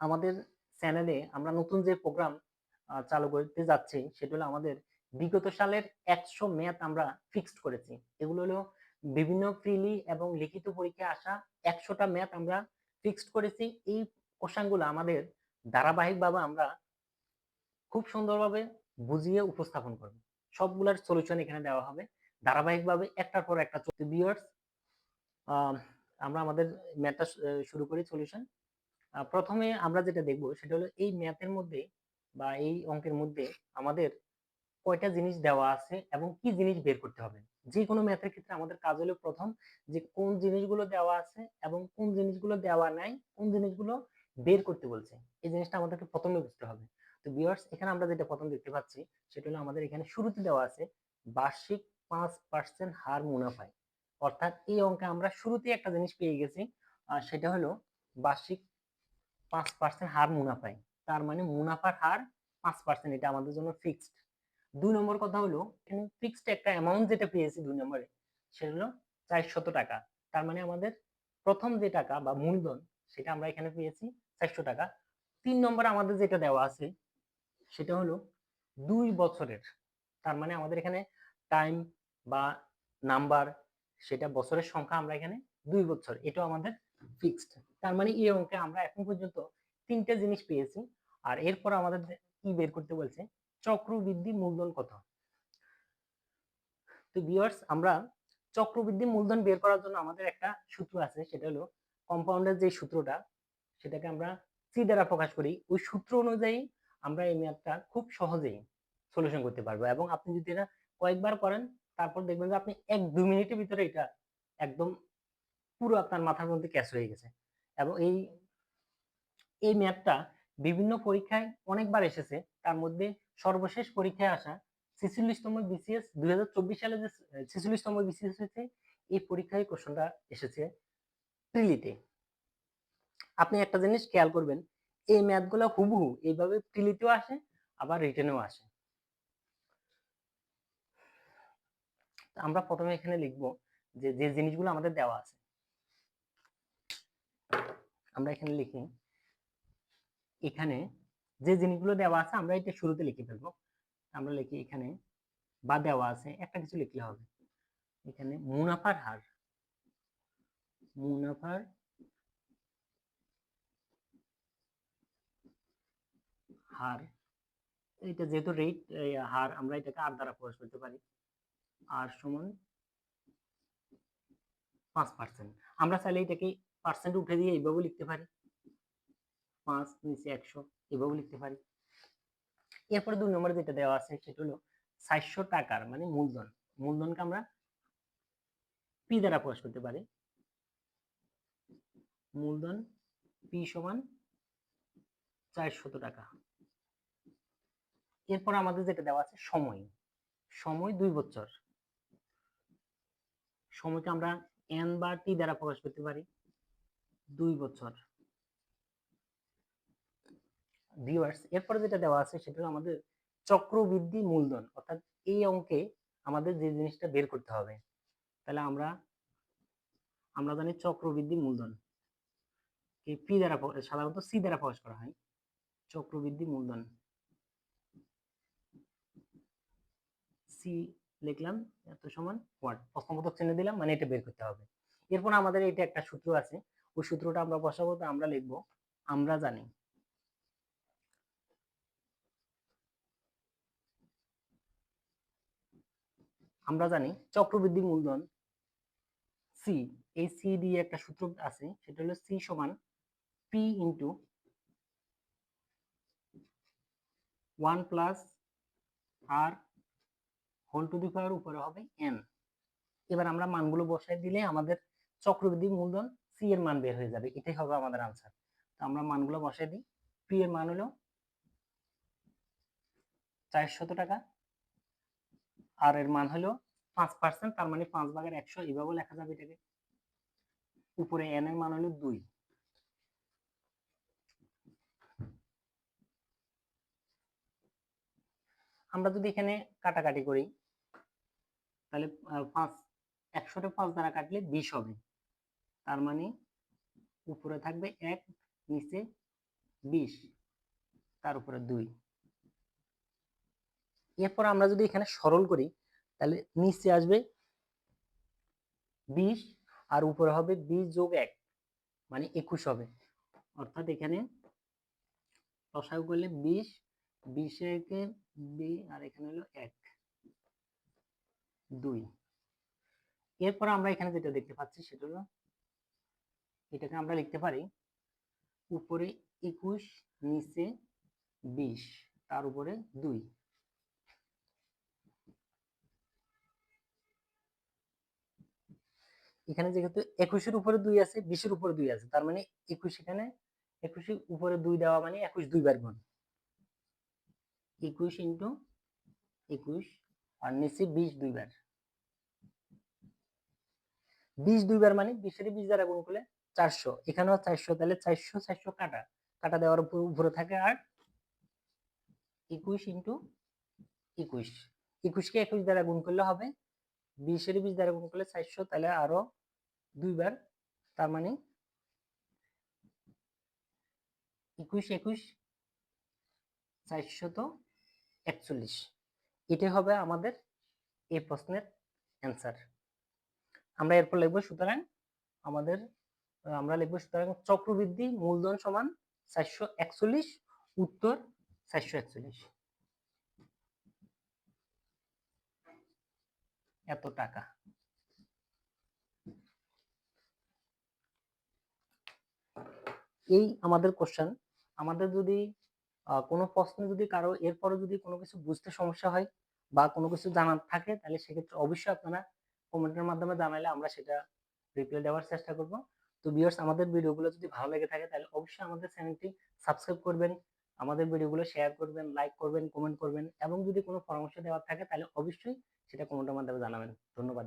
আমাদের চ্যানেলে আমরা নতুন যে প্রোগ্রাম চালু করতে যাচ্ছি, সেটা হলো আমাদের বিগত সালের একশো ম্যাথ আমরা ফিক্সড করেছি। এগুলো হলো বিভিন্ন প্রিলি এবং লিখিত পরীক্ষায় আসা একশোটা ম্যাথ আমরা ফিক্সড করেছি। এই কোশ্চানগুলো আমাদের ধারাবাহিকভাবে আমরা খুব সুন্দরভাবে বুঝিয়ে উপস্থাপন করব। সবগুলোর সলিউশন এখানে দেওয়া হবে। ধারাবাহিকভাবে একটার পর একটা চলতে বিয়ার্স আমরা আমাদের ম্যাথটা শুরু করি সলিউশন প্রথমে আমরা যেটা দেখব সেটা হলো এই ম্যাথের মধ্যে বা এই অঙ্কের মধ্যে আমাদের কয়টা জিনিস দেওয়া আছে এবং কি জিনিস বের করতে হবে। যে কোনো ম্যাথের ক্ষেত্রে আমাদের কাজ হলো প্রথম যে কোন জিনিসগুলো দেওয়া আছে এবং কোন জিনিসগুলো দেওয়া নাই, কোন জিনিসগুলো বের করতে বলছে। এই জিনিসটা আমাদেরকে প্রথমে বুঝতে হবে। তো ভিউয়ার্স এখানে আমরা যেটা প্রথম দেখতে পাচ্ছি সেটা হলো আমাদের এখানে শুরুতে দেওয়া আছে বার্ষিক পাঁচ পার্সেন্ট হার মুনাফায় অর্থাৎ এই অঙ্কে আমরা শুরুতে একটা জিনিস পেয়ে গেছি। আর সেটা হলো বার্ষিক পাঁচ পার্সেন্ট হার মুনাফায়। তার মানে মুনাফার হার পাঁচ পার্সেন্ট এটা আমাদের জন্য ফিক্সড দুই নম্বর কথা হলো, এখানে ফিক্সড একটা অ্যামাউন্ট যেটা পেয়েছি দুই নম্বরে, সেটা হলো চারশত টাকা। তার মানে আমাদের প্রথম যে টাকা বা মূলধন, সেটা আমরা এখানে পেয়েছি চারশো টাকা। তিন নম্বরে আমাদের যেটা দেওয়া আছে, সেটা হলো দুই বছরের। তার মানে আমাদের এখানে টাইম বা নাম্বার সেটা বছরের সংখ্যা আমরা এখানে দুই বছর। এটাও আমাদের ফিক্সড তার মানে এই অঙ্কে আমরা এখন পর্যন্ত তিনটা জিনিস পেয়েছি। আর এরপর আমাদের কি বের করতে বলছে? চক্রবৃদ্ধি মূলধন কত? তো ভিউয়ার্স আমরা চক্রবৃদ্ধি মূলধন বের করার জন্য আমাদের একটা সূত্র আছে, সেটা হলো কম্পাউন্ডের যে সূত্রটা, সেটাকে আমরা সি দ্বারা প্রকাশ করি। ওই সূত্র অনুযায়ী আমরা এই ম্যাথটা খুব সহজেই সলিউশন করতে পারব। এবং আপনি যদি এটা কয়েকবার করেন, তারপর দেখবেন যে আপনি এক দু মিনিটের ভিতরে এটা একদম পুরো আপনার মাথার মধ্যে ক্যাশ হয়ে গেছে। এবং এই এই ম্যাথটা বিভিন্ন পরীক্ষায় অনেকবার এসেছে। তার মধ্যে সর্বশেষ পরীক্ষায় আসা ছেচল্লিশতম বিসিএস দুই সালে যে, ছেচল্লিশতম বিসিএস হয়েছে, এই পরীক্ষায় কোশ্চনটা এসেছে প্রিলিতে আপনি একটা জিনিস খেয়াল করবেন, এই ম্যাথগুলো হুবহু এইভাবে প্রিলিতেও আসে, আবার রিটেনেও আসে। আমরা প্রথমে এখানে লিখব যে যে জিনিসগুলো আমাদের দেওয়া আছে আমরা এখানে লিখি, এখানে যে জিনিসগুলো দেওয়া আছে আমরা এটা শুরুতে লিখে ফেলব। আমরা লিখি এখানে, বা দেওয়া আছে, একটা কিছু লিখলে হবে। এখানে মুনাফার হার মুনাফার হার, এটা যেহেতু রেট হার, আমরা এটাকে আর দ্বারা প্রকাশ করতে পারি। আর সমান পাঁচ পার্সেন্ট আমরা চাইলে এটাকে পার্সেন্ট উঠে দিয়ে এইভাবে লিখতে পারি। পাঁচ নিচে একশো এভাবে লিখতে পারি। এরপরে দুই নম্বরে যেটা দেওয়া আছে সেটা হলো চারশো টাকার মানে মূলধন। মূলধনকে আমরা পি দ্বারা প্রকাশ করতে পারি। মূলধন পি সমান চারশত টাকা। এরপর আমাদের যেটা দেওয়া আছে সময়। সময় দুই বছর। সময়কে আমরা এন বা টি দ্বারা প্রকাশ করতে পারি। দুই বছর। ভিউয়ার্স এরপরে যেটা দেওয়া আছে সেটা হলো আমাদের চক্রবৃদ্ধি মূলধন। অর্থাৎ এই অঙ্কে আমাদের যে জিনিসটা বের করতে হবে, তাহলে আমরা আমরা জানি চক্রবৃদ্ধি মূলধন। পি দ্বারা সাধারণত সি দ্বারা প্রকাশ করা হয়। চক্রবৃদ্ধি মূলধন। সি লিখলাম, এত সমান ওয়াট প্রশ্নবোধক চিহ্ন দিলাম মানে এটা বের করতে হবে। এরপর আমাদের এটা একটা সূত্র আছে ওই সূত্রটা আমরা বসাবো তো আমরা লিখব, আমরা জানি। আমরা জানি চক্রবৃদ্ধি মূলধন সি এই সি দিয়ে একটা সূত্র আছে, সেটা হলো সি সমান P into one plus r whole to the power উপরে হবে এন এবার আমরা মানগুলো বসাই দিলে আমাদের চক্রবৃদ্ধি মূলধন সি এর মান বের হয়ে যাবে, এটাই হবে আমাদের আনসার তো আমরা মানগুলো বসাই দিই। পি এর মান হলো চারশত টাকা। আর এর মান হলো পাঁচ পার্সেন্ট তার মানে পাঁচ ভাগের একশো এভাবে লেখা যাবে এটাকে। উপরে এন এর মান হলো দুই। আমরা যদি এখানে কাটাকাটি করি, তাহলে পাঁচ, একশোটা পাঁচ দ্বারা কাটলে বিশ হবে। তার মানে উপরে থাকবে এক, নিচে বিশ, তার উপরে দুই। এরপর আমরা যদি এখানে সরল করি, তাহলে নিচে আসবে বিশ আর উপরে হবে বিশ যোগ এক মানে একুশ হবে। অর্থাৎ এখানে লসাগু করলে বিশ বিশ একে বি, আর এখানে হলো এক, দুই। এরপর আমরা এখানে যেটা দেখতে পাচ্ছি, সেটা হলো এটাকে আমরা লিখতে পারি উপরে একুশ, নিচে বিশ, তার উপরে দুই। এখানে যেহেতু একুশের উপরে দুই আছে, বিশের উপরে দুই আছে, তার মানে একুশ এখানে একুশের উপরে দুই দেওয়া মানে একুশ দুইবার গুণ। একুশ ইন্টু একুশ আর নিচে বিশ দুইবার। বিশ দুইবার মানে বিশের বিশ দ্বারা গুণ করলে চারশো। এখানেও চারশো, তাহলে চারশো চারশো কাটা। কাটা দেওয়ার উপর উপরে থাকে আর একুশ ইন্টু একুশ। একুশকে একুশ দ্বারা গুণ করলে হবে বিশের বিশ দ্বারা গুণ করলে চারশো, তাহলে আরও দুইবার তার মানে একুশ একুশ চারশত একচল্লিশ। এটাই হবে আমাদের এই প্রশ্নের অ্যান্সার আমরা এরপর লিখব, সুতরাং আমাদের আমরা লিখব সুতরাং চক্রবৃদ্ধি মূলধন সমান চারশো একচল্লিশ, উত্তর চারশো একচল্লিশ। এত টাকা। এই আমাদের কোশ্চেন আমাদের যদি কোনো প্রশ্ন যদি কারও এরপরে যদি কোনো কিছু বুঝতে সমস্যা হয় বা কোনো কিছু জানার থাকে, তাহলে সেক্ষেত্রে অবশ্যই আপনারা কমেন্টের মাধ্যমে জানালে আমরা সেটা রিপ্লাই দেওয়ার চেষ্টা করব। তো ভিউয়ার্স আমাদের ভিডিওগুলো যদি ভালো লেগে থাকে, তাহলে অবশ্যই আমাদের চ্যানেলটি সাবস্ক্রাইব করবেন, আমাদের ভিডিওগুলো শেয়ার করবেন লাইক করবেন কমেন্ট করবেন, এবং যদি কোনো পরামর্শ দেওয়ার থাকে, তাহলে অবশ্যই সেটা কমেন্টের মাধ্যমে জানাবেন। ধন্যবাদ।